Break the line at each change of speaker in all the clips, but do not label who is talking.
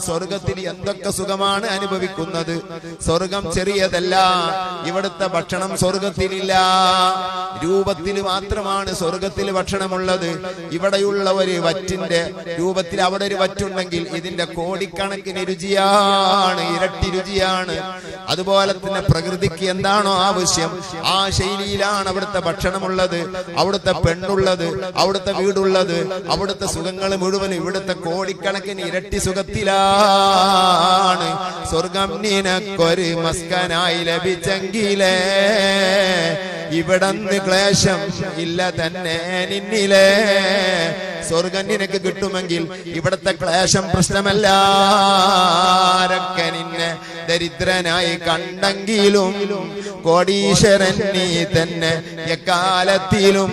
സ്വർഗത്തിൽ എന്തൊക്കെ സുഖമാണ് അനുഭവിക്കുന്നത്? സ്വർഗം ചെറിയതല്ല. ഇവിടുത്തെ ഭക്ഷണം സ്വർഗത്തിലില്ല. രൂപത്തിൽ മാത്രമാണ് സ്വർഗത്തിൽ ഭക്ഷണമുള്ളത്. ഇവിടെയുള്ള ഒരു വറ്റിന്റെ രൂപത്തിൽ അവിടെ ഒരു വറ്റുണ്ടെങ്കിൽ ഇതിന്റെ കോടിക്കണക്കിന് രുചിയാണ് ഇരട്ടി രുചിയാണ്. അതുപോലെ തന്നെ പ്രകൃതിക്ക് എന്താണോ ആവശ്യം ആ ശൈലിയിലാണ് അവിടുത്തെ ഭക്ഷണമുള്ളത്. അവിടുത്തെ പെണ്ണുള്ളത് അവിടുത്തെ വീടുള്ളത് അവിടുത്തെ സുഖങ്ങൾ മുഴുവൻ ഇവിടുത്തെ കോടിക്കണക്കിന് ഇരട്ടി സുഖത്തിലാണ് സ്വർഗം നിനക്കൊരു മസ്കനായി ലഭിച്ചെങ്കിലേ ഇവിടന്ന് ക്ലേശം ഇല്ല തന്നെ നിന്നിലേ. സ്വർഗം നിനക്ക് കിട്ടുമെങ്കിൽ ഇവിടത്തെ ക്ലേശം പ്രശ്നമല്ല. ആരൊക്കെ നിന്നെ ദരിദ്രനായി കണ്ടെങ്കിലും കോടീശ്വരൻ നീ തന്നെ എക്കാലത്തിലും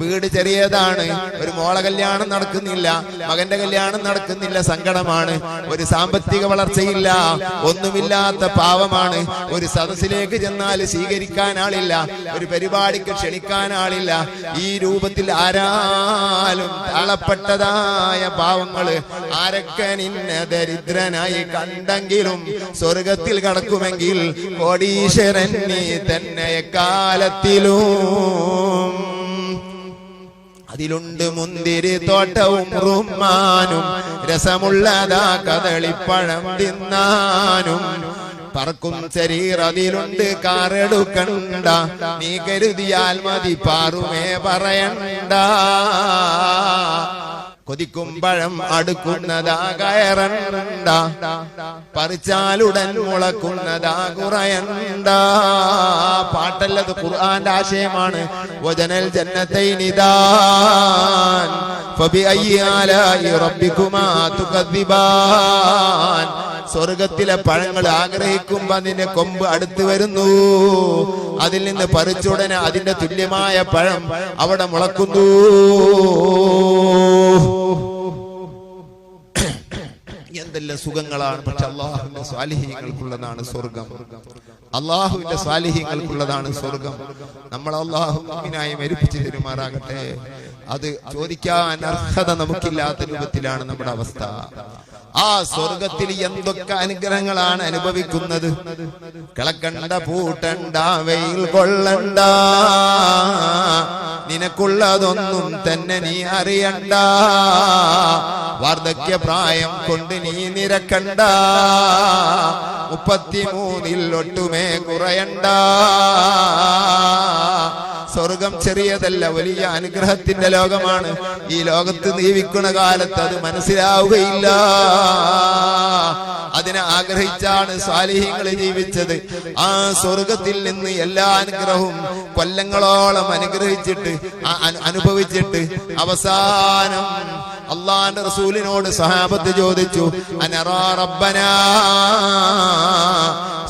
വീട് ചെറിയതാണ്. ഒരു മോളെ കല്യാണം നടക്കുന്നില്ല. മകന്റെ കല്യാണം നടക്കുന്നില്ല. സങ്കടമാണ്. ഒരു സാമ്പത്തിക വളർച്ചയില്ല. ഒന്നുമില്ലാത്ത പാവമാണ്. ഒരു സദസ്സിലേക്ക് ചെന്നാൽ സ്വീകരിക്കാൻ ആളില്ല. ഒരു പരിപാടിക്ക് ക്ഷണിക്കാൻ ആളില്ല. ഈ രൂപത്തിൽ ആരാലും താളപ്പെട്ടതായ പാവങ്ങൾ ആരൊക്കെ നിന്നെ ദരിദ്രനായി കണ്ടെങ്കിലും സ്വർഗത്തിൽ കടക്കുമെങ്കിൽ കോടീശ്വരൻ നീ തന്നെ എക്കാലത്തിലും അതിലുണ്ട് മുന്തിരി തോട്ടവും റുമാനും രസമുള്ളതാ കദളിപ്പഴം തിന്നാനും. പറക്കും ശരീർ അതിലുണ്ട് കാറെടുക്കണ്ട നീ കരുതിയാൽ മതി പാറുമേ പറയണ്ട. കൊതിക്കും പഴം അടുക്കുന്നതാ കയറണ്ട പറിച്ചാലുടൻ മുളക്കുന്നതാ കുറയണ്ട. പാട്ടല്ലത് ഖുർആന്റെ ആശയമാണ്. വജനൽ ജന്നത്തൈനിദാൻ സ്വർഗത്തിലെ പഴങ്ങൾ ആഗ്രഹിക്കുമ്പോ അതിന്റെ കൊമ്പ് അടുത്തു വരുന്നു. അതിൽ നിന്ന് പറിച്ചുടനെ അതിന്റെ തുല്യമായ പഴം അവിടെ മുളക്കുന്നു. സുഖങ്ങളാണ്. പക്ഷെ അള്ളാഹുവിന്റെ സ്വാലിഹ്യങ്ങൾക്കുള്ളതാണ് സ്വർഗം. അള്ളാഹുവിന്റെ സ്വാലിഹ്യങ്ങൾക്കുള്ളതാണ് സ്വർഗം. നമ്മൾ അള്ളാഹുവിനായി മരിപ്പിച്ചു തരുമാറാകട്ടെ അത് ചോദിക്കാൻ അർഹത നമുക്കില്ലാത്ത രൂപത്തിലാണ് നമ്മുടെ അവസ്ഥ. ആ സ്വർഗത്തിൽ എന്തൊക്കെ അനുഗ്രഹങ്ങളാണ് അനുഭവിക്കുന്നത്? കിളക്കണ്ട പൂട്ടണ്ട വെയിൽ കൊള്ളണ്ട. നിനക്കുള്ളതൊന്നും തന്നെ നീ അറിയണ്ട. വാർദ്ധക്യ പ്രായം കൊണ്ട് നീ നിരക്കണ്ട. മുപ്പത്തിമൂന്നിൽ ഒട്ടുമേ കുറയണ്ട. സ്വർഗം ചെറിയതല്ല വലിയ അനുഗ്രഹത്തിന്റെ ലോകമാണ്. ഈ ലോകത്ത് ജീവിക്കുന്ന കാലത്ത് അത് മനസ്സിലാവുകയില്ല. അതിനെ ആഗ്രഹിച്ചാണ് സാലിഹ്യങ്ങൾ ജീവിച്ചത്. ആ സ്വർഗത്തിൽ നിന്ന് എല്ലാ അനുഗ്രഹവും കൊല്ലങ്ങളോളം അനുഗ്രഹിച്ചിട്ട് അനുഭവിച്ചിട്ട് അവസാനം അള്ളാന്റെ റസൂലിനോട് സഹാബത്ത് ചോദിച്ചു അനറാ റബ്ബനാ.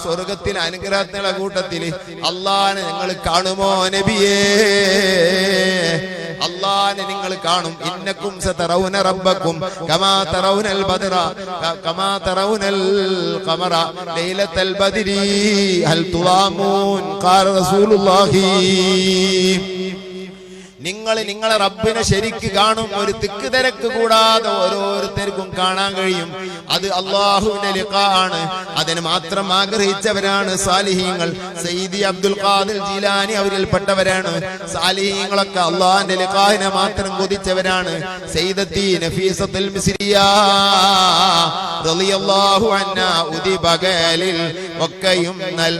സ്വർഗത്തിൽ അനുഗ്രഹത്തിനുള്ള കൂട്ടത്തിൽ അള്ളാനെ ഞങ്ങൾ കാണുമോ നബിയേ? അള്ളാനെ നിങ്ങൾ കാണും. ഇന്നക്കും സതറൗന റബ്ബക്കും കമാ തറൗനൽ ബദറ കമാ തറൗനൽ ഖമറ. ലൈലത്തൽ ബദരി ഹൽ തുവാമൂൻ ഖാല റസൂലുള്ളാഹി. നിങ്ങൾ നിങ്ങളെ റബ്ബിനെ ശരിക്ക് കാണും ഒരു തിക്ക് തിരക്ക് കൂടാതെ ഓരോരുത്തർക്കും കാണാൻ കഴിയും. അത് അള്ളാഹുവിന്റെ ലിഖാണ് അതിന് മാത്രം ആഗ്രഹിച്ചവരാണ് സാലിഹീങ്ങൾ. സയ്യിദി അബ്ദുൽ ഖാദിൽ ജീലാനി അവരിൽപ്പെട്ടവരാണ്. സാലിഹീങ്ങളൊക്കെ അള്ളാഹിന്റെ ലിഖാഹിനെ മാത്രം കൊതിച്ചവരാണ്. സയ്യിദത്തി നഫീസത്തുൽ റളിയല്ലാഹു ഉദി ബഗലിൽ ഒക്കെയും നൽ